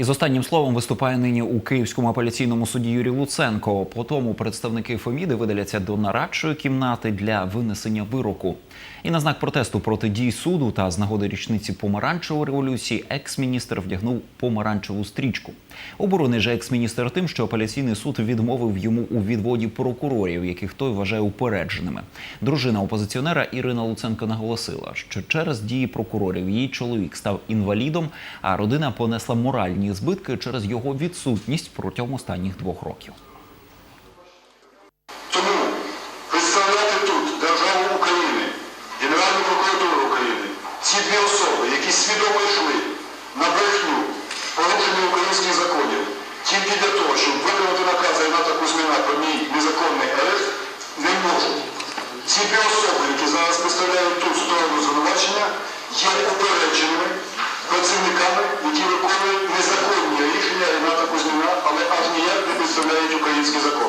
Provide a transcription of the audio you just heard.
Із останнім словом виступає нині у Київському апеляційному суді Юрій Луценко. По тому представники Феміди видаляться до нарадчої кімнати для винесення вироку. І на знак протесту проти дій суду та з нагоди річниці помаранчевої революції екс-міністр вдягнув помаранчеву стрічку. Оборонний же екс-міністр тим, що апеляційний суд відмовив йому у відводі прокурорів, яких той вважає упередженими. Дружина опозиціонера Ірина Луценко наголосила, що через дії прокурорів її чоловік став інвалідом, а родина понесла моральні збитки через його відсутність протягом останніх двох років. Тому представляти тут державу України, Генеральну прокуратуру України, складають українські закони.